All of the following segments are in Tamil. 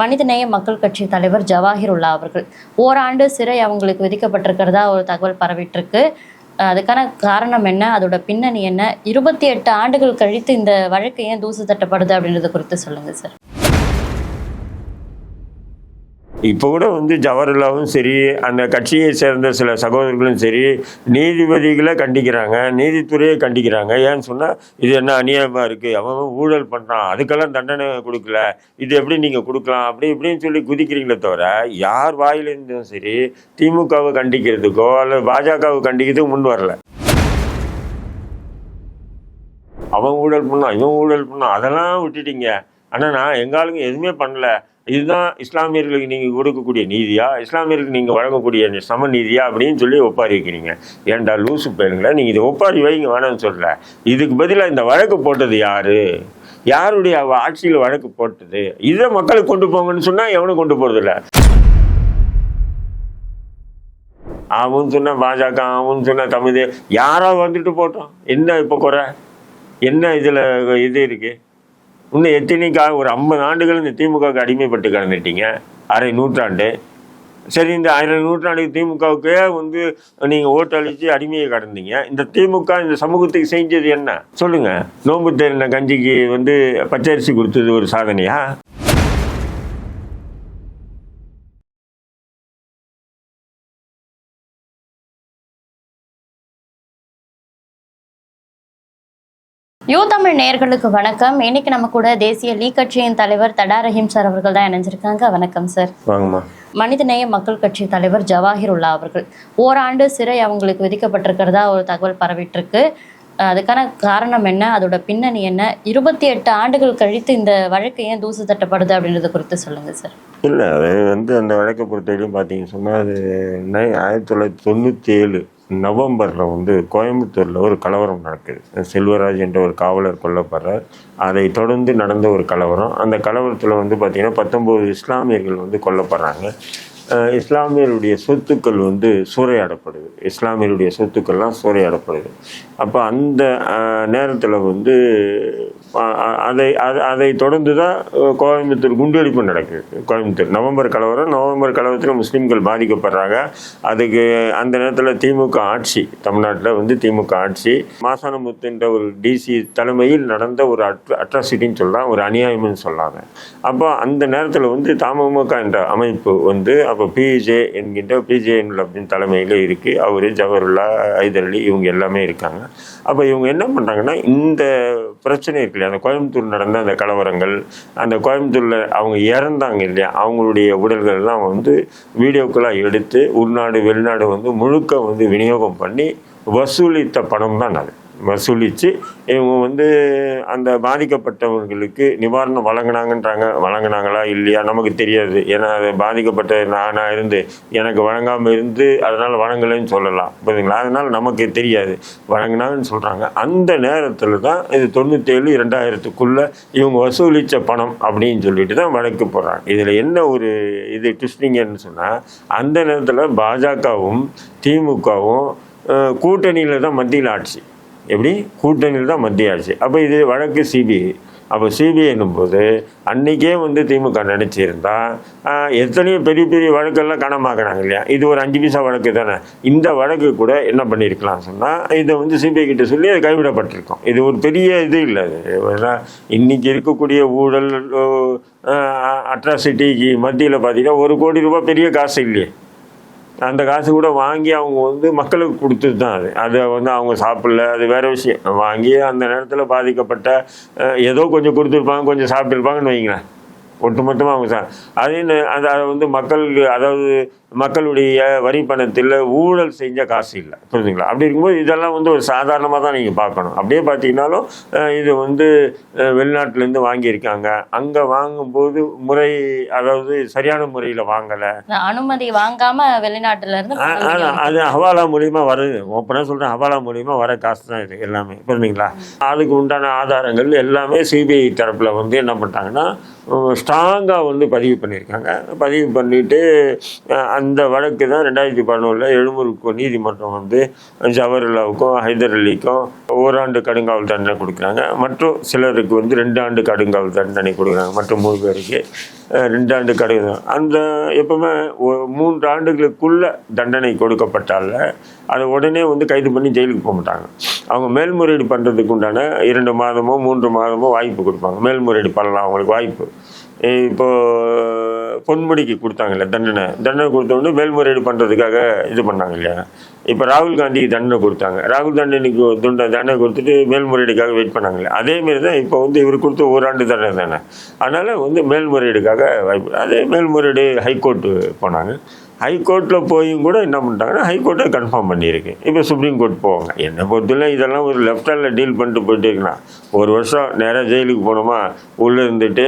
மனிதநேய மக்கள் கட்சி தலைவர் ஜவாஹிருல்லா அவர்கள். ஓராண்டு சிறை அவங்களுக்கு விதிக்கப்பட்டிருக்கிறதா ஒரு தகவல் பரவிட்டு இருக்கு அதுக்கான காரணம் என்ன? அதோட பின்னணி என்ன? இருபத்தி எட்டு ஆண்டுகள் கழித்து இந்த வழக்கு ஏன் தூசு தட்டப்படுது அப்படின்றத குறித்து சொல்லுங்க சார். இப்போ கூட வந்து ஜவஹர்லாவும் சரி அந்த கட்சியை சேர்ந்த சில சகோதரர்களும் சரி நீதிபதிகளை கண்டிக்கிறாங்க நீதித்துறையை கண்டிக்கிறாங்க. ஏன்னு சொன்னால் இது என்ன அநியாயமாக இருக்குது அவன் அவன் ஊழல் பண்ணுறான் அதுக்கெல்லாம் தண்டனை கொடுக்கல. இது எப்படி நீங்கள் கொடுக்கலாம்? அப்படி இப்படின்னு சொல்லி குதிக்கிறீங்களே தவிர யார் வாயிலிருந்தும் சரி திமுகவை கண்டிக்கிறதுக்கோ அல்லது பாஜகவை கண்டிக்கிறதுக்கு முன் வரல. அவன் ஊழல் பண்ணான் இவன் ஊழல் பண்ணான். அதெல்லாம் விட்டுட்டீங்க. ஆனால் நான் எங்காலுங்க எதுவுமே பண்ணல. இதுதான் இஸ்லாமியர்களுக்கு நீங்கள் கொடுக்கக்கூடிய நீதியா? இஸ்லாமியர்களுக்கு நீங்கள் வழங்கக்கூடிய சம நீதியா அப்படின்னு சொல்லி ஒப்பாரி வைக்கிறீங்க. ஏன்டா லூசு பேருங்களா நீங்கள் இதை ஒப்பாரி வைங்க வேணாம்னு சொல்லல. இதுக்கு பதிலாக இந்த வழக்கு போட்டது யார்? யாருடைய ஆட்சியில் வழக்கு போட்டது? இதை மக்களுக்கு கொண்டு போங்கன்னு சொன்னால் எவனும் கொண்டு போகிறதில்ல ஆவும் சொன்ன பாஜக ஆவும் சொன்ன தமிழ் யாரோ வந்துட்டு போட்டோம். என்ன இப்போ குறை? என்ன இதில் இது இருக்குது இன்னும் எத்தனைக்காக ஒரு ஐம்பது ஆண்டுகள் இந்த திமுகவுக்கு அடிமைப்பட்டு கிடந்துட்டீங்க. அரை நூற்றாண்டு. சரி இந்த அரை நூற்றாண்டுக்கு திமுகவுக்கே வந்து நீங்கள் ஓட்டு அளித்து அடிமையை கடந்தீங்க. இந்த திமுக இந்த சமூகத்துக்கு செஞ்சது என்ன? சொல்லுங்கள் நோன்பு தெரிந்த கஞ்சிக்கு வந்து பச்சரிசி கொடுத்தது ஒரு சாதனையா? யூ தமிழ் நேயர்களுக்கு வணக்கம். இன்னைக்கு நம்ம கூட தேசிய லீ கட்சியின் தலைவர் தடா ரஹீம் சார் அவர்கள் தான் இணைஞ்சிருக்காங்க. வணக்கம் சார். வாங்கம்மா. மனிதநேய மக்கள் கட்சி தலைவர் ஜவாஹிருல்லா அவர்கள். ஓராண்டு சிறை அவங்களுக்கு விதிக்கப்பட்டிருக்கிறதா ஒரு தகவல் பரவிட்டு இருக்கு அதுக்கான காரணம் என்ன? அதோட பின்னணி என்ன? இருபத்தி எட்டு ஆண்டுகள் கழித்து இந்த வழக்கு ஏன் தூசு தட்டப்படுது அப்படின்றத குறித்து சொல்லுங்க சார். இல்லை அது வந்து அந்த வழக்கை பொறுத்தவரைக்கும் பார்த்தீங்கன்னு சொன்னால் அது ஆயிரத்தி தொள்ளாயிரத்தி தொண்ணூற்றி ஏழு நவம்பரில் வந்து கோயம்புத்தூரில் ஒரு கலவரம் நடக்குது. செல்வராஜ் என்ற ஒரு காவலர் கொல்லப்படுறார். அதை தொடர்ந்து நடந்த ஒரு கலவரம். அந்த கலவரத்தில் வந்து பார்த்திங்கன்னா பத்தொம்போது இஸ்லாமியர்கள் வந்து கொல்லப்படுறாங்க. இஸ்லாமியருடைய சொத்துக்கள் வந்து சூறையாடப்படுது. இஸ்லாமியருடைய சொத்துக்கள்லாம் சூறையாடப்படுது. அப்போ அந்த நேரத்தில் வந்து அதை அதை- அதை தொடர்ந்து தான் கோயம்புத்தூர் குண்டுவெடிப்பு நடக்குது கோயம்புத்தூர் நவம்பர் கலவரம் நவம்பர் கலவரத்தில் முஸ்லீம்கள் பாதிக்கப்படுறாங்க. அதுக்கு அந்த நேரத்தில் திமுக ஆட்சி தமிழ்நாட்டில் வந்து திமுக ஆட்சி. மாசானமுத்துன்ற ஒரு டிசி தலைமையில் நடந்த ஒரு அட்ர அட்ராசிட்டின்னு சொல்லலாம் ஒரு அநியாயம்னு சொல்லாங்க. அப்போ அந்த நேரத்தில் வந்து தமுக என்ற அமைப்பு வந்து அப்போ பிஜே என்கின்ற பிஜேஎன் அப்படின்னு தலைமையில் இருக்குது அவர் ஜவஹர்லா ஹைதர் அலி இவங்க எல்லாமே இருக்காங்க. அப்போ இவங்க என்ன பண்ணுறாங்கன்னா இந்த பிரச்சனை இருக்கு இல்லையா? அந்த கோயம்புத்தூர் நடந்த அந்த கலவரங்கள் அந்த கோயம்புத்தூரில் அவங்க இறந்தாங்க இல்லையா? அவங்களுடைய உடல்கள்லாம் வந்து வீடியோக்களாக எடுத்து உள்நாடு வெளிநாடு வந்து முழுக்க வந்து விநியோகம் பண்ணி வசூலித்த பணம் தான் அது. வசூலித்து இவங்க வந்து அந்த பாதிக்கப்பட்டவர்களுக்கு நிவாரணம் வழங்கினாங்கன்றாங்க. வழங்கினாங்களா இல்லையா? நமக்கு தெரியாது. ஏன்னா அது பாதிக்கப்பட்ட நானாக இருந்து எனக்கு வழங்காமல் இருந்து அதனால் வழங்கலைன்னு சொல்லலாம். புரியுதுங்களா? அதனால் நமக்கு தெரியாது. வழங்கினாங்கன்னு சொல்கிறாங்க அந்த நேரத்தில் தான் இது தொண்ணூற்றேழு ரெண்டாயிரத்துக்குள்ளே இவங்க வசூலித்த பணம் அப்படின்னு சொல்லிட்டு தான் வழக்கு போடுறாங்க. இதில் என்ன ஒரு இது ட்விஸ்டிங்கன்னு சொன்னால் அந்த நேரத்தில் பாஜகவும் திமுகவும் கூட்டணியில் தான் மத்தியில் ஆட்சி. எப்படி? கூட்டணியில் தான் மத்திய ஆட்சி அப்போ இது வழக்கு சிபிஐ. அப்போ சிபிஐ என்னும்போது அன்றைக்கே வந்து திமுக நினச்சிருந்தா எத்தனையோ பெரிய பெரிய வழக்கெல்லாம் கணமாக்குறாங்க இல்லையா? இது ஒரு அஞ்சு பைசா வழக்கு தானே. இந்த வழக்கு கூட என்ன பண்ணியிருக்கலாம் சொன்னால் இதை வந்து சிபிஐ கிட்ட சொல்லி அது கைவிடப்பட்டிருக்கோம். இது ஒரு பெரிய இது இல்லை அது. இன்னைக்கு இருக்கக்கூடிய ஊழல் அட்ராசிட்டிக்கு மத்தியில் பார்த்தீங்கன்னா ஒரு கோடி ரூபாய் பெரிய காசு இல்லையே. அந்த காசு கூட வாங்கி அவங்க வந்து மக்களுக்கு கொடுத்தது தான் அது. அதை வந்து அவங்க சாப்பிடல அது வேற விஷயம். வாங்கி அந்த நேரத்தில் பாதிக்கப்பட்ட ஏதோ கொஞ்சம் கொடுத்துருப்பாங்க கொஞ்சம் சாப்பிட்டுருப்பாங்கன்னு வைங்களேன். ஒட்டுமொத்தமாக அவங்க அதே நே- அது வந்து மக்களுக்கு அதாவது மக்களுடைய வரி பணத்தில் ஊழல் செஞ்ச காசு இல்லை. புரியுதுங்களா அப்படி இருக்கும்போது இதெல்லாம் வந்து ஒரு சாதாரணமாக தான் நீங்கள் பார்க்கணும். அப்படியே பார்த்தீங்கன்னாலும் அஹ், இது வந்து வெளிநாட்டிலேருந்து வாங்கியிருக்காங்க. அங்கே வாங்கும்போது முறை அதாவது சரியான முறையில் வாங்கலை. அனுமதி வாங்காம வெளிநாட்டுல இருந்து ஆ- ஆனா, அது ஹவாலா மூலியமா வருது. ஓப்பனாக சொல்கிறேன் ஹவாலா மூலியமா வர காசு தான் இது எல்லாமே. புரியுதுங்களா அதுக்கு உண்டான ஆதாரங்கள் எல்லாமே சிபிஐ தரப்பில் வந்து என்ன பண்ணிட்டாங்கன்னா ஸ்ட்ராங்காக வந்து பதிவு பண்ணியிருக்காங்க. பதிவு பண்ணிவிட்டு அந்த வழக்கு தான் ரெண்டாயிரத்தி பதினொன்றில் எழும்பூருக்கு நீதிமன்றம் வந்து ஜவஹர்லாவுக்கும் ஹைதர் அலிக்கும் ஓராண்டு கடுங்காவல் தண்டனை கொடுக்குறாங்க. மற்றும் சிலருக்கு வந்து ரெண்டு ஆண்டு கடுங்காவல் தண்டனை கொடுக்குறாங்க. மற்றும் மூணு பேருக்கு ரெண்டாண்டு ரெண்டு ஆண்டு அந்த எப்பவுமே மூன்று ஆண்டுகளுக்குள்ள தண்டனை கொடுக்கப்பட்டால அதை உடனே வந்து கைது பண்ணி ஜெயிலுக்கு போக மாட்டாங்க. அவங்க மேல்முறையீடு பண்ணுறதுக்கு உண்டான இரண்டு மாதமோ மூன்று மாதமோ வாய்ப்பு கொடுப்பாங்க. மேல்முறையீடு பண்ணலாம் அவங்களுக்கு வாய்ப்பு. இப்போ பொன்முடிக்கு கொடுத்தாங்கல்ல தண்டனை. தண்டனை கொடுத்த மேல்முறையீடு பண்ணுறதுக்காக இது பண்ணாங்க இல்லையா? இப்போ ராகுல் காந்திக்கு தண்டனை கொடுத்தாங்க. ராகுல் தண்டனைக்கு துண்டை தண்டனை கொடுத்துட்டு மேல்முறையீடுக்காக வெயிட் பண்ணாங்களே அதேமாரி தான் இப்போ வந்து இவர் கொடுத்த ஓராண்டு தண்டனை தானே. அதனால் வந்து மேல்முறையீடுக்காக வாய்ப்பு அதே மேல்முறையீடு ஹைகோர்ட்டு போனாங்க. ஹைகோர்ட்டில் போயும் கூட என்ன பண்ணிட்டாங்கன்னா ஹைகோர்ட்டை கன்ஃபார்ம் பண்ணியிருக்கு. இப்போ சுப்ரீம் கோர்ட் போவாங்க. என்னை பொறுத்தவரை இதெல்லாம் ஒரு லெஃப்ட் ஹேண்டில் டீல் பண்ணிட்டு போயிட்டே இருக்கலாம் ஒரு வருஷம் நேராக ஜெயிலுக்கு போனோமா உள்ளே இருந்துட்டு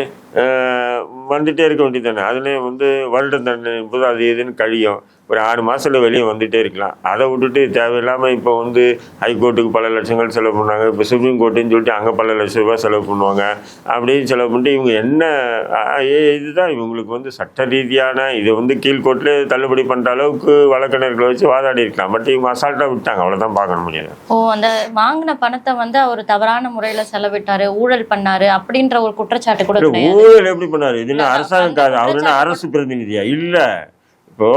வந்துகிட்டே இருக்க வேண்டியது தானே அதுலேயே வந்து வருடம் தண்டனை போது அது இதுன்னு கழியும். ஒரு ஆறு மாதத்தில் வெளியே வந்துட்டே இருக்கலாம். அதை விட்டுட்டு தேவையில்லாமல் இப்போ வந்து ஹைகோர்ட்டுக்கு பல லட்சங்கள் செலவு பண்ணாங்க இப்போ சுப்ரீம் கோர்ட்டுன்னு சொல்லிட்டு அங்கே பல லட்ச ரூபாய் செலவு பண்ணுவாங்க. அப்படின்னு செலவு பண்ணிட்டு இவங்க என்ன இதுதான் இவங்களுக்கு வந்து சட்ட ரீதியான இது வந்து கீழ்கோர்ட்டில் தள்ளுபடி பண்ணுற அளவுக்கு வழக்கறிஞர்களை வச்சு வாதாடி இருக்கலாம். பட் இவங்க அசால்ட்டாக விட்டாங்க. அவ்வளோதான் பார்க்க முடியாது ஓ அந்த வாங்கின பணத்தை வந்து அவர் தவறான முறையில செலவிட்டாரு ஊழல் பண்ணாரு அப்படின்ற ஒரு குற்றச்சாட்டு கூட ஊழல் எப்படி பண்ணாரு? இது என்ன இல்ல, அரசாங்கம் அந்த காது? அவர் என்ன அரசு பிரதிநிதியா? இல்ல. இப்போ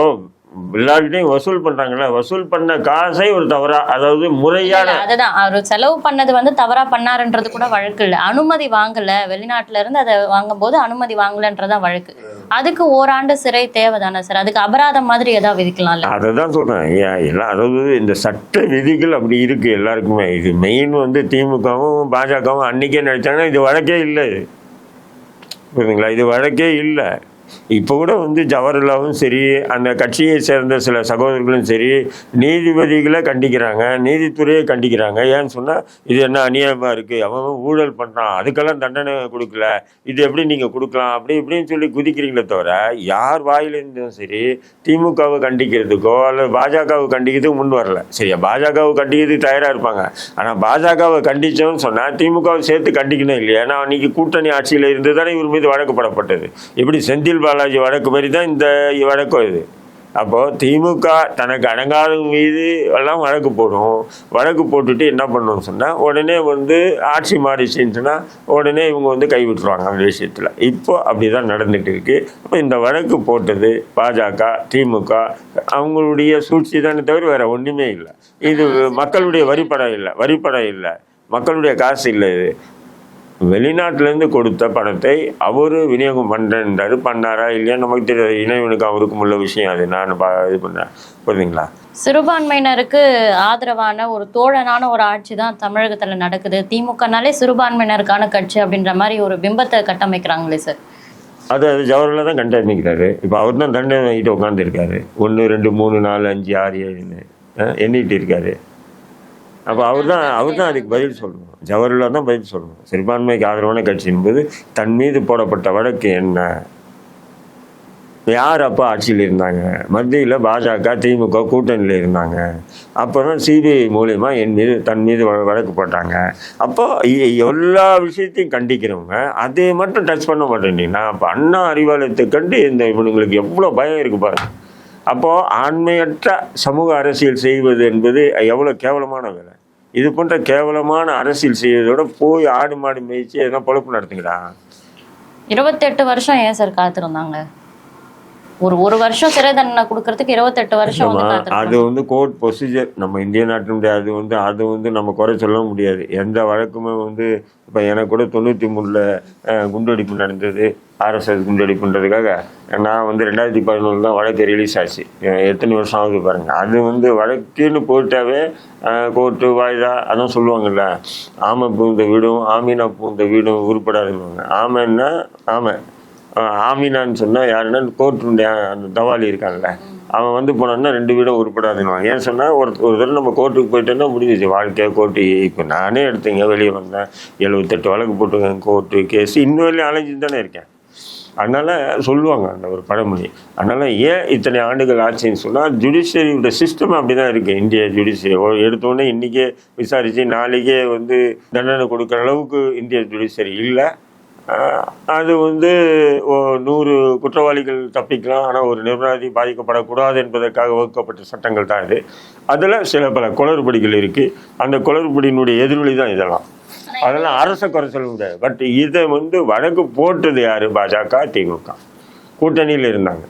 எல்லார்கிட்டையும் வசூல் பண்றாங்கல்ல வசூல் பண்ண காசை ஒரு தவறா அதாவது முறையான அதுதான். அவர் செலவு பண்ணது வந்து தவறா பண்ணாருன்றது கூட வழக்கு இல்ல. அனுமதி வாங்கல வெளிநாட்டுல இருந்து அதை வாங்கும்போது அனுமதி வாங்கலன்றதான் வழக்கு. அதுக்கு ஓராண்டு சிறை தேவைதானே சார்? அதுக்கு அபராதம் மாதிரி ஏதாவது விதிக்கலாம்ல? அதை தான் சொல்கிறேன் ஏன் எல்லாம் அதாவது இந்த சட்ட விதிகள் அப்படி இருக்குது எல்லாருக்குமே. இது மெயின் வந்து திமுகவும் பாஜகவும் அன்றைக்கே நினச்சாங்கன்னா இது வழக்கே இல்லை. புரியுதுங்களா? இது வழக்கே இல்லை. இப்போ கூட வந்து ஜவஹர்லாவும் சரி அந்த கட்சியை சேர்ந்த சில சகோதரர்களும் சரி நீதிபதிகளை கண்டிக்கிறாங்க நீதித்துறையை கண்டிக்கிறாங்க. ஏன்னு சொன்னால் இது என்ன அநியாயமாக இருக்குது அவன் அவன் ஊழல் பண்ணுறான் அதுக்கெல்லாம் தண்டனை கொடுக்கல. இது எப்படி நீங்கள் கொடுக்கலாம்? அப்படி இப்படின்னு சொல்லி குதிக்கிறீங்களே தவிர யார் வாயிலிருந்தும் சரி திமுகவை கண்டிக்கிறதுக்கோ அல்லது பாஜகவை கண்டிக்கிறதுக்கு முன் வரல. சரியா? பாஜகவை கண்டிக்கிறதுக்கு தயாராக இருப்பாங்க. ஆனால் பாஜகவை கண்டிச்சோன்னு சொன்னால் திமுகவை சேர்த்து கண்டிக்கணும் இல்லையா? ஏன்னா அன்னைக்கு கூட்டணி ஆட்சியில் இருந்து தானே இவர் மீது வழக்கு எப்படி செந்தில் பாலாஜி வழக்கு மாதிரி தான் இந்த வழக்கம் இது. அப்போது திமுக தனக்கு அடங்காதவங்க மீது எல்லாம் வழக்கு போடும். வழக்கு போட்டுட்டு என்ன பண்ணணும்னு சொன்னால் உடனே வந்து ஆட்சி மாறிச்சுன்னு உடனே இவங்க வந்து கைவிட்டுருவாங்க அந்த விஷயத்தில். இப்போ அப்படி தான் நடந்துகிட்டு இருக்கு இந்த வழக்கு போட்டது பாஜக திமுக அவங்களுடைய சூழ்ச்சி தானே தவிர வேறு ஒன்றுமே இல்லை. இது மக்களுடைய வரிப்படம் இல்லை. வரிப்படம் இல்லை. மக்களுடைய காசு இல்லை இது. வெளிநாட்டிலேருந்து கொடுத்த பணத்தை அவர் விநியோகம் பண்ணுறேன்றாரு பண்ணாரா இல்லையா நமக்கு தெரியாது. இணைவனுக்கு அவருக்கும் உள்ள விஷயம் அது. நான் பா இது பண்ணேன் புரியுதுங்களா? சிறுபான்மையினருக்கு ஆதரவான ஒரு தோழனான ஒரு ஆட்சி தான் தமிழகத்துல நடக்குது. திமுகனாலே சிறுபான்மையினருக்கான கட்சி அப்படின்ற மாதிரி ஒரு பிம்பத்தை கட்டமைக்கிறாங்களே சார். அது அது ஜவஹர்லால் தான் கண்டறிக்கிறாரு இப்போ அவர் தான் தண்டனை வாங்கிட்டு உட்காந்துருக்காரு ஒன்று ரெண்டு மூணு நாலு அஞ்சு ஆறு ஏழுன்னு எண்ணிட்டு இருக்காரு. அப்போ அவர் தான் அவர் தான் அதுக்கு பதில் சொல்லணும். ஜவஹர்லால் தான் பதில் சொல்லணும். சிறுபான்மைக்கு ஆதரவான கட்சி என்பது தன் மீது போடப்பட்ட வழக்கு என்ன? யார் அப்போ ஆட்சியில் இருந்தாங்க? மத்தியில் பாஜக திமுக கூட்டணியில் இருந்தாங்க. அப்புறம் சிபிஐ மூலயமா என் மீது தன் மீது வழக்கு போட்டாங்க. அப்போ எல்லா விஷயத்தையும் கண்டிக்கிறவங்க அதை மட்டும் டச் பண்ண மாட்டேன் அப்போ அண்ணா அறிவாலயத்தை கண்டு இந்த இவனுங்களுக்கு எவ்வளோ பயம் இருக்கு பாருங்க. அப்போது ஆண்மையற்ற சமூக அரசியல் செய்வது என்பது எவ்வளோ கேவலமான வேலை. இது போன்ற கேவலமான அரசியல் செய்வதோட போய் ஆடு மாடு மேய்ச்சி எதனா பொழப்பு நடத்துங்கடா. இருபத்தெட்டு வருஷம் ஏன் சார் காத்திருந்தாங்க? ஒரு ஒரு வருஷம் சிறை தண்டனை கொடுக்கறதுக்கு இருபத்தெட்டு வருஷம் வந்து அது வந்து கோர்ட் ப்ரொசீஜர் நம்ம இந்திய நாட்டினுடைய அது வந்து அது வந்து நம்ம குறை சொல்ல முடியாது. எந்த வழக்குமே வந்து இப்போ எனக்கு கூட தொண்ணூற்றி மூணில் குண்டடிப்பு நடந்தது. ஆர்எஸ்எஸ் குண்டடிப்புன்றதுக்காக நான் வந்து ரெண்டாயிரத்தி பதினொன்று தான் வழக்கு ரிலீஸ் ஆச்சு. எத்தனை வருஷம் ஆகுது பாருங்க. அது வந்து வழக்குன்னு போயிட்டாவே கோர்ட்டு வாய்தா அதான் சொல்லுவாங்கல்ல. ஆமை பூந்த வீடும் ஆமீனா பூந்த வீடும் உருப்படாதுன்னு ஆமைன்னா ஆமை. ஆமினான்னு சொன்னால் யாருன்னா கோர்ட்டுடைய அந்த தவாலி இருக்காங்கல்ல அவன் வந்து போனான்னா ரெண்டு வீடும் உருப்படாதுன்னு ஏன் சொன்னால் ஒரு ஒரு தடவை நம்ம கோர்ட்டுக்கு போயிட்டோன்னா முடிஞ்சிச்சு வாழ்க்கையாக கோர்ட்டு இப்போ நானே எடுத்தேங்க வெளியே வந்தேன் எழுபத்தெட்டு வழக்கு போட்டுருக்கேன் கோர்ட்டு கேஸ் இன்னும் வரையும் அலைஞ்சிட்டு தானே இருக்கேன். அதனால் சொல்லுவாங்க அந்த ஒரு பழமொழி. அதனால் ஏன் இத்தனை ஆண்டுகள் ஆச்சுன்னு சொன்னால் ஜுடிஷியரியோட சிஸ்டம் அப்படி தான் இருக்குது இந்திய ஜுடிஷியரி எடுத்தோடனே இன்றைக்கே விசாரித்து நாளைக்கே வந்து தண்டனை கொடுக்குற அளவுக்கு இந்திய ஜுடிஷியரி இல்லை. அது வந்து ஓ- நூறு குற்றவாளிகள் தப்பிக்கலாம். ஆனால் ஒரு நிர்வாகி பாதிக்கப்படக்கூடாது என்பதற்காக வகுக்கப்பட்ட சட்டங்கள் தான் இது. அதில் சில பல குளறுபடிகள் இருக்குது அந்த குளறுபடியினுடைய எதிரொலி தான் இதெல்லாம். அதெல்லாம் அரச குறை சொல்ல முடியாது பட் இதை வந்து வழக்கு போட்டது யார்? பாஜக திமுக கூட்டணியில் இருந்தாங்க.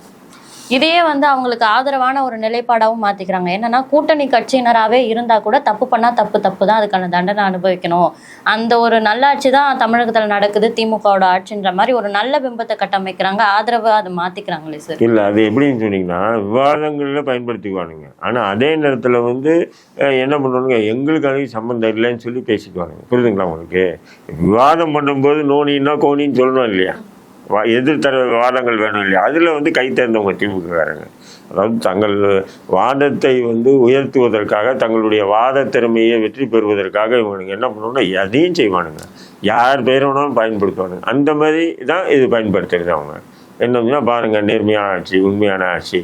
இதையே வந்து அவங்களுக்கு ஆதரவான ஒரு நிலைப்பாடாகவும் மாத்திக்கிறாங்க. என்னன்னா கூட்டணி கட்சியினராகவே இருந்தா கூட தப்பு பண்ணா தப்பு தப்பு தான் அதுக்கான தண்டனை அனுபவிக்கணும். அந்த ஒரு நல்லாட்சி தான் தமிழகத்துல நடக்குது திமுகவோட ஆட்சின்ற மாதிரி ஒரு நல்ல பிம்பத்தை கட்டமைக்கிறாங்க. ஆதரவு அதை மாத்திக்கிறாங்களே சார். இல்லை அது எப்படின்னு சொன்னீங்கன்னா விவாதங்களில் பயன்படுத்திக்குவானுங்க. ஆனால் அதே நேரத்தில் வந்து என்ன பண்ணுவானுங்க எங்களுக்கு அதுக்கு சம்மந்தம் இல்லைன்னு சொல்லி பேசிக்குவானுங்க. புரியுதுங்களா உங்களுக்கு? விவாதம் பண்ணும்போது நோனின்னா கோனின்னு சொல்லணும் இல்லையா? எதிர்த்தர வாதங்கள் வேணும் இல்லையா? அதில் வந்து கை தேர்ந்தவங்க திமுகக்காரங்க அதாவது தங்கள் வாதத்தை வந்து உயர்த்துவதற்காக தங்களுடைய வாத திறமையை வெற்றி பெறுவதற்காக இவனுங்க என்ன பண்ணுவாங்கன்னா எதையும் செய்வானுங்க. யார் பேர் வேணாலும் பயன்படுத்துவானுங்க. அந்த மாதிரி தான் இது பயன்படுத்துறது அவங்க என்னதுன்னா பாருங்கள் நேர்மையான ஆட்சி உண்மையான ஆட்சி.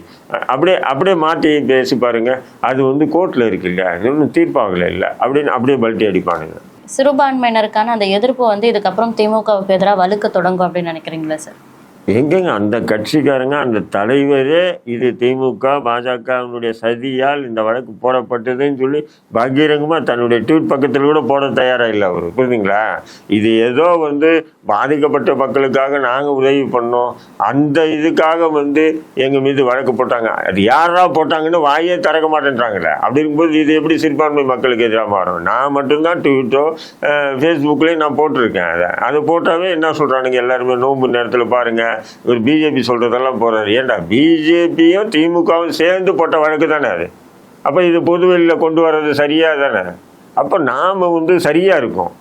அப்படியே அப்படியே மாற்றி பேசி பாருங்கள் அது வந்து கோர்ட்டில் இருக்கு இல்லையா? அது ஒன்றும் தீர்ப்பாகல இல்லை. அப்படின்னு அப்படியே பல்ட்டி அடிப்பானுங்க. சிறுபான்மையினருக்கான அந்த எதிர்ப்பு வந்து இதுக்கப்புறம் திமுகவுக்கு எதிராக வலுக்க தொடங்கும் அப்படின்னு நினைக்கிறீங்களா சார்? எங்கெங்க அந்த கட்சிக்காரங்க அந்த தலைவரே இது திமுக பாஜகவினுடைய சதியால் இந்த வழக்கு போடப்பட்டதுன்னு சொல்லி பகிரங்கமாக தன்னுடைய ட்வீட் பக்கத்தில் கூட போட தயாராக இல்லை அவர். புரியுதுங்களா? இது ஏதோ வந்து பாதிக்கப்பட்ட மக்களுக்காக நாங்கள் உதவி பண்ணோம். அந்த இதுக்காக வந்து எங்கள் மீது வழக்கு போட்டாங்க. அது யாரா போட்டாங்கன்னு வாயே திறக்க மாட்டேன்றாங்களே. அப்படி இருக்கும்போது இது எப்படி சிறுபான்மை மக்களுக்கு எதிராக மாறும்? நான் மட்டும்தான் ட்விட்டோ ஃபேஸ்புக்லேயும் நான் போட்டிருக்கேன். அதை அதை போட்டாவே என்ன சொல்கிறானுங்க எல்லாருமே? நோன்பு நேரத்தில் பாருங்கள் ஒரு பிஜேபி சொல்கிறதெல்லாம் போகிறாரு ஏன்டா பிஜேபியும் திமுகவும் சேர்ந்து போட்ட வழக்கு தானே அது? அப்போ இது பொதுவெளியில் கொண்டு வர்றது சரியாக தானே? அப்போ நாம் வந்து சரியாக இருக்கும்.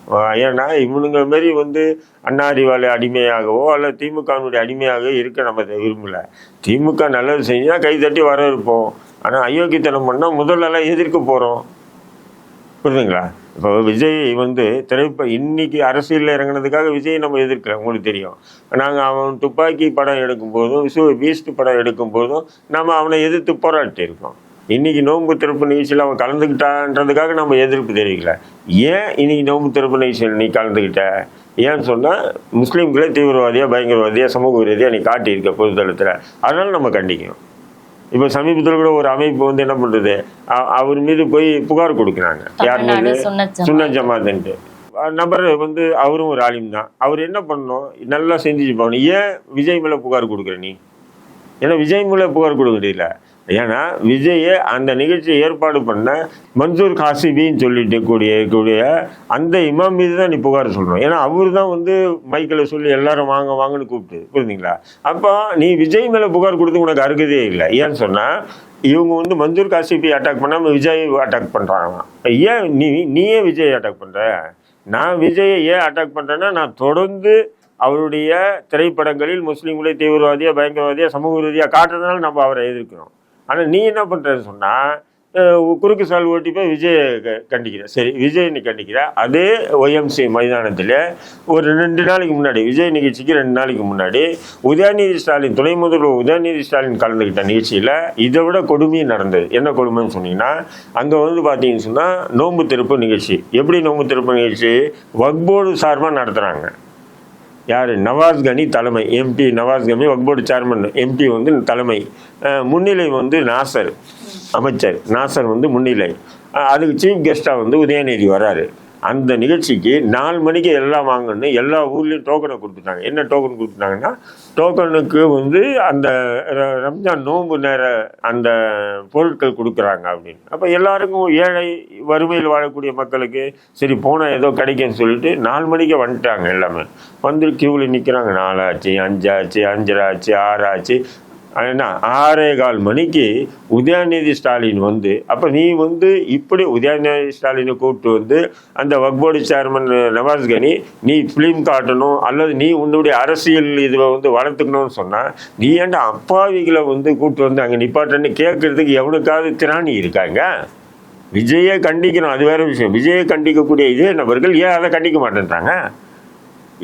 ஏன்னா இவனுங்க மாரி வந்து அண்ணா அடிமையாகவோ அல்ல திமுகவினுடைய அடிமையாக இருக்க நம்ம இதை விரும்பல திமுக நல்லது செஞ்சால் கைதட்டி இருப்போம் ஆனால் அயோக்கியத்தனம் பண்ணால் முதல்லலாம் எதிர்க்க போகிறோம் புரியுதுங்களா? இப்போ விஜய் வந்து திரைப்ப இன்னைக்கு அரசியலில் இறங்குனதுக்காக விஜய் நம்ம எதிர்க்கிறோம். உங்களுக்கு தெரியும். நாங்கள் அவன் துப்பாக்கி படம் எடுக்கும் போதும் விசு பீஸ்ட் படம் எடுக்கும் போதும் நம்ம அவனை எதிர்த்து போராட்டி இருக்கோம் இன்னைக்கு நோன்பு திறப்பு நிகழ்ச்சியில் அவன் கலந்துக்கிட்டான்றதுக்காக நம்ம எதிர்ப்பு தெரிவிக்கல. ஏன் இன்னைக்கு நோன்பு திறப்பு நிகழ்ச்சியில் நீ கலந்துக்கிட்ட ஏன்னு சொன்னால் முஸ்லீம்களே தீவிரவாதியாக பயங்கரவாதியாக சமூக விரோதியாக நீ காட்டியிருக்க பொதுத்தளத்தில். அதனால் நம்ம கண்டிக்கணும். இப்போ சமீபத்தில் கூட ஒரு அமைப்பு வந்து என்ன பண்ணுறது அவர் மீது போய் புகார் கொடுக்குறாங்க. யார் மீது. சுன்ன ஜமாத்துன்ட்டு. நபர் வந்து அவரும் ஒரு ஆலிம் தான். அவர் என்ன பண்ணணும்? நல்லா போகணும். ஏன் விஜய் மேலே புகார் கொடுக்குற நீ? ஏன்னா விஜய் மேலே புகார் கொடுக்குறீல ஏன்னா விஜயை அந்த நிகழ்ச்சியை ஏற்பாடு பண்ண மன்சூர் காசிபின்னு சொல்லிட்டு கூடிய கூடிய அந்த இமாம் மீது தான் நீ புகார் சொல்கிறோம் ஏன்னா அவர் தான் வந்து மைக்கில் சொல்லி எல்லாரும் வாங்க வாங்கன்னு கூப்பிட்டு புரியுதுங்களா அப்போ நீ விஜய் மேலே புகார் கொடுத்து உனக்கு அருகதே இல்லை. ஏன்னு சொன்னால் இவங்க வந்து மன்சூர் காசிபி அட்டாக் பண்ணாமல் விஜய் அட்டாக் பண்ணுறாங்க ஏன் நீ நீயே விஜய் அட்டாக் பண்ணுற நான் விஜயை ஏன் அட்டாக் பண்ணுறேன்னா நான் தொடர்ந்து அவருடைய திரைப்படங்களில் முஸ்லீம்களை தீவிரவாதியாக பயங்கரவாதியாக சமூக ரீதியாக காட்டுறதுனால நம்ம அவரை எதிர்க்கிறோம். ஆனால் நீ என்ன பண்ணுறன்னு சொன்னால் குறுக்கு சால் ஓட்டி போய் விஜய் கண்டிக்கிற. சரி விஜய் நீ கண்டிக்கிற. அதே ஒய்எம்சி மைதானத்தில் ஒரு ரெண்டு நாளைக்கு முன்னாடி விஜய் நிகழ்ச்சிக்கு ரெண்டு நாளைக்கு முன்னாடி உதயநிதி ஸ்டாலின் துணை முதல்வர் உதயநிதி ஸ்டாலின் கலந்துக்கிட்ட நிகழ்ச்சியில் இதை விட கொடுமையும் நடந்தது. என்ன கொடுமைன்னு சொன்னீங்கன்னா அங்கே வந்து பார்த்தீங்கன்னு சொன்னால் நோன்பு திருப்பு நிகழ்ச்சி. எப்படி நோம்பு திருப்பு நிகழ்ச்சி? வக்போர்டு சார்பாக நடத்துகிறாங்க யார்? நவாஸ் கனி தலைமை. எம்பி நவாஸ் கனி வக்போர்டு சேர்மன் எம்பி வந்து தலைமை. முன்னிலை வந்து நாசர் அமைச்சர். நாசர் வந்து முன்னிலை. அதுக்கு சீஃப் கெஸ்ட்டாக வந்து உதயநிதி வராரு. அந்த நிகழ்ச்சிக்கு நாலு மணிக்கு எல்லாம் வாங்கணும்னு எல்லா ஊர்லேயும் டோக்கனை கொடுத்துட்டாங்க. என்ன டோக்கன் கொடுத்துட்டாங்கன்னா டோக்கனுக்கு வந்து அந்த ர- ரம்ஜான் நோன்பு நேர அந்த பொருட்கள் கொடுக்குறாங்க அப்படின்னு. அப்போ எல்லாருக்கும் ஏழை வறுமையில் வாழக்கூடிய மக்களுக்கு சரி போனால் ஏதோ கிடைக்கும்னு சொல்லிட்டு நாலு மணிக்கு வந்துட்டாங்க எல்லாமே. வந்து கியூவில் நிற்கிறாங்க நாலாச்சு அஞ்சாச்சு அஞ்சரை ஆச்சு ஆறாச்சு என்ன ஆறே கால் மணிக்கு உதயநிதி ஸ்டாலின் வந்து அப்போ நீ வந்து இப்படி உதயநிதி ஸ்டாலினை கூப்பிட்டு வந்து அந்த வக்போர்டு சேர்மன் நவாஸ் கனி நீ ஃபிலிம் காட்டணும் அல்லது நீ உன்னுடைய அரசியல் இதில் வந்து வளர்த்துக்கணும்னு சொன்னால் நீ ஏன்டா அப்பாவிகளை வந்து கூப்பிட்டு வந்து அங்கே நிப்பாட்டன்னு கேட்கறதுக்கு எவனுக்காவது திராணி இருக்காங்க? விஜயை கண்டிக்கணும் அது வேற விஷயம். விஜயை கண்டிக்கக்கூடிய இதே நபர்கள் ஏன் அதை கண்டிக்க மாட்டேன்றாங்க?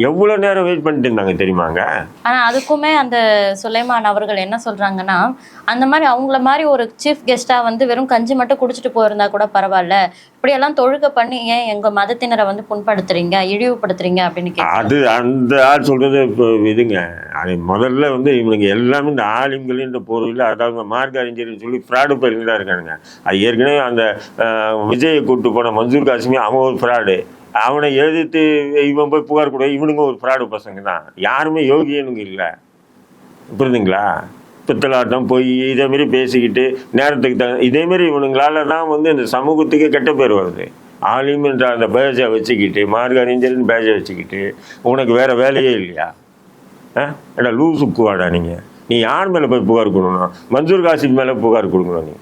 எவ்வளோ நேரம் வெயிட் பண்ணிட்டு இருந்தாங்க தெரியுமாங்க ஆனா அதுக்குமே அந்த சுலைமான் அவர்கள் என்ன சொல்றாங்கன்னா அந்த மாதிரி அவங்கள மாதிரி ஒரு சீஃப் கெஸ்டா வந்து வெறும் கஞ்சி மட்டும் குடிச்சிட்டு போயிருந்தா கூட பரவாயில்ல. இப்படியெல்லாம் தொழுக பண்ணி ஏன் எங்க மதத்தினரை வந்து புண்படுத்துறீங்க இழிவுபடுத்துறீங்க அப்படின்னு அது அந்த ஆள் சொல்றது இப்போ இதுங்க. அது முதல்ல வந்து இவனுங்க எல்லாமே இந்த ஆலிம்கள் இந்த பொருள் அதாவது மார்க் அறிஞர்னு சொல்லி ஃப்ராடு பயிர்கள் தான் இருக்கானுங்க. அது ஏற்கனவே அந்த விஜயை கூப்பிட்டு போன மன்சூர் காசிமி அவன் ஒரு ஃப்ராடு அவனை எழுதிட்டு இவன் போய் புகார் கூட இவனுங்க ஒரு ஃப்ராடு பசங்க தான். யாருமே யோகியனுங்க இல்லை. புரியுதுங்களா பித்தலாட்டம் போய் இதேமாரி பேசிக்கிட்டு நேரத்துக்கு த இதேமாரி இவனுங்களால தான் வந்து இந்த சமூகத்துக்கே கெட்ட பேர் வருது. ஆலிம்ன்ற அந்த பேஜை வச்சுக்கிட்டு மார்க் அறிஞர்னு பேஜை வச்சுக்கிட்டு உனக்கு வேற வேலையே இல்லையா? ஆ? ஏடா லூசு நீங்கள் நீ யார் மேலே போய் புகார் கொடுக்கணும்? மன்சூர் காசிப் மேலே புகார் கொடுக்கணும் நீ.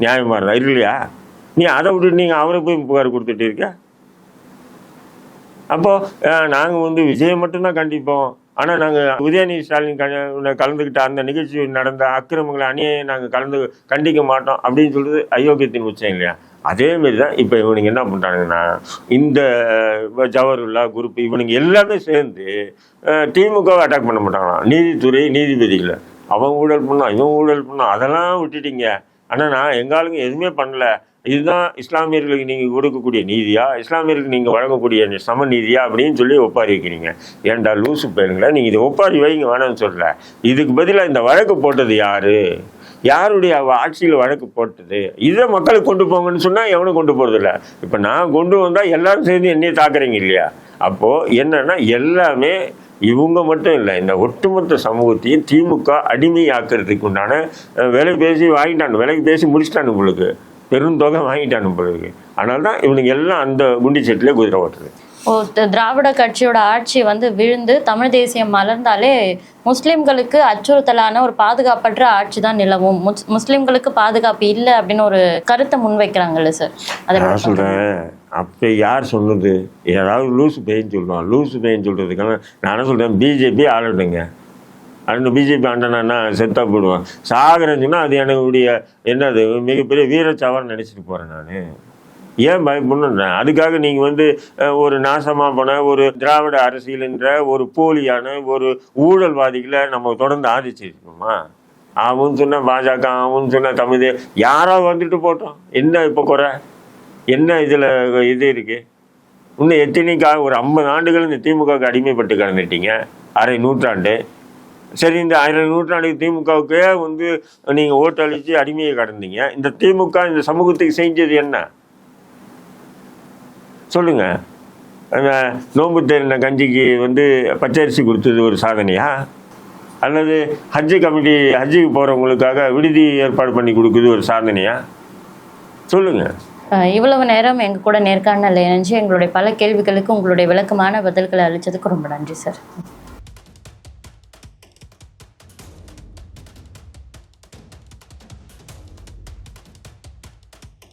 நியாயமாக இருந்தா இல்லையா? நீ அதை விட்டு நீங்கள் அவரை போய் புகார் கொடுத்துட்டு இருக்க? அப்போது நாங்கள் வந்து விஜயை மட்டும்தான் கண்டிப்போம். ஆனால் நாங்கள் உதயநிதி ஸ்டாலின் கலந்துக்கிட்ட அந்த நிகழ்ச்சி நடந்த அக்கிரமங்களை அணியை நாங்கள் கலந்து கண்டிக்க மாட்டோம் அப்படின்னு சொல்றது அயோக்கியத்தின் உச்சம் இல்லையா? அதேமாரி தான் இப்போ இவனுங்க என்ன பண்ணுறாங்கன்னா இந்த ஜவஹர்லா குரூப் இவனுங்க எல்லாமே சேர்ந்து திமுகவை அட்டாக் பண்ண மாட்டாங்களாம். நீதித்துறை நீதிபதிகளை. அவன் ஊழல் பண்ணான் இவன் ஊழல் பண்ணான் அதெல்லாம் விட்டுட்டீங்க. ஆனால் நான் எங்காலுங்க எதுவுமே பண்ணல. இதுதான் இஸ்லாமியர்களுக்கு நீங்கள் கொடுக்கக்கூடிய நீதியா? இஸ்லாமியர்களுக்கு நீங்கள் வழங்கக்கூடிய சமநீதியா சம அப்படின்னு சொல்லி ஒப்பாரி வைக்கிறீங்க. ஏன்டா லூசு பேருங்களா? நீங்கள் இதை ஒப்பாரி வைங்க வேணாம்னு சொல்லல இதுக்கு பதிலாக இந்த வழக்கு போட்டது யார்? யாருடைய ஆட்சியில் வழக்கு போட்டது? இதை மக்களுக்கு கொண்டு போங்கன்னு சொன்னால் எவனும் கொண்டு போகிறதில்ல இப்போ நான் கொண்டு வந்தால் எல்லாரும் சேர்ந்து என்னையே தாக்குறீங்க இல்லையா? அப்போது என்னென்னா எல்லாமே இவங்க மட்டும் இல்லை இந்த ஒட்டுமொத்த சமூகத்தையும் திமுக அடிமையாக்குறதுக்கு உண்டான விலை பேசி வாங்கிட்டானு விலைக்கு பேசி முடிச்சிட்டாங்க உங்களுக்கு பெருந்தொகை வாங்கிட்டானு உங்களுக்கு அதனால தான் இவனுங்க எல்லாம் அந்த குண்டி செட்டிலே குதிரை ஓட்டுறது. ஓ திராவிட கட்சியோட ஆட்சி வந்து விழுந்து தமிழ் தேசியம் மலர்ந்தாலே முஸ்லிம்களுக்கு அச்சுறுத்தலான ஒரு பாதுகாப்பற்ற ஆட்சி தான் நிலவும். முஸ்- முஸ்லிம்களுக்கு பாதுகாப்பு இல்லை அப்படின்னு ஒரு கருத்தை முன்வைக்கிறாங்கல்ல சார்? அதை நான் சொல்கிறேன் அப்போ யார் சொன்னது யாராவது லூசு பேயின்னு சொல்லுவான். லூசு பேயின்னு சொல்கிறதுக்கான நான் சொல்கிறேன் பிஜேபி ஆளட்டுங்க அந்த பிஜேபி ஆண்டனா செத்தா போடுவான். சாகரன்னு சொன்னால் அது என்னுடைய என்னது மிகப்பெரிய வீரச்சாவான்னு நினச்சிட்டு போகிறேன் நான். ஏன் பயப்படணுன்றேன் அதுக்காக நீங்கள் வந்து ஒரு நாசமாக போன ஒரு திராவிட அரசியல்ன்ற ஒரு போலியான ஒரு ஊழல்வாதிகளை நம்ம தொடர்ந்து ஆதிச்சிருக்கோமா அவன் சொன்ன பாஜக அவன் சொன்ன தமிழ் யாரோ வந்துட்டு போட்டோம். என்ன இப்போ குறை? என்ன இதில் இது இருக்குது இன்னும் எத்தனைக்காக ஒரு ஐம்பது ஆண்டுகள் இந்த திமுகவுக்கு அடிமைப்பட்டு கிடந்துட்டீங்க அரை நூற்றாண்டு. சரி இந்த ஆயிரம் நூற்றாண்டுக்கு திமுகவுக்கு வந்து நீங்கள் ஓட்டு அளித்து அடிமையை கடந்தீங்க. இந்த திமுக இந்த சமூகத்துக்கு செஞ்சது என்ன? சொல்லுங்க. அந்த நோன்பு தேர்ந்த கஞ்சிக்கு வந்து பச்சரிசி கொடுத்தது ஒரு சாதனையா? அல்லது ஹஜ்ஜு கமிட்டி ஹஜ்ஜுக்கு போகிறவங்களுக்காக விடுதி ஏற்பாடு பண்ணி கொடுக்குறது ஒரு சாதனையா? சொல்லுங்க. இவ்வளவு நேரம் எங்க கூட நேர்காணல இணைஞ்சு எங்களுடைய பல கேள்விகளுக்கு உங்களுடைய விளக்கமான பதில்களை அளிச்சதுக்கு ரொம்ப நன்றி சார்.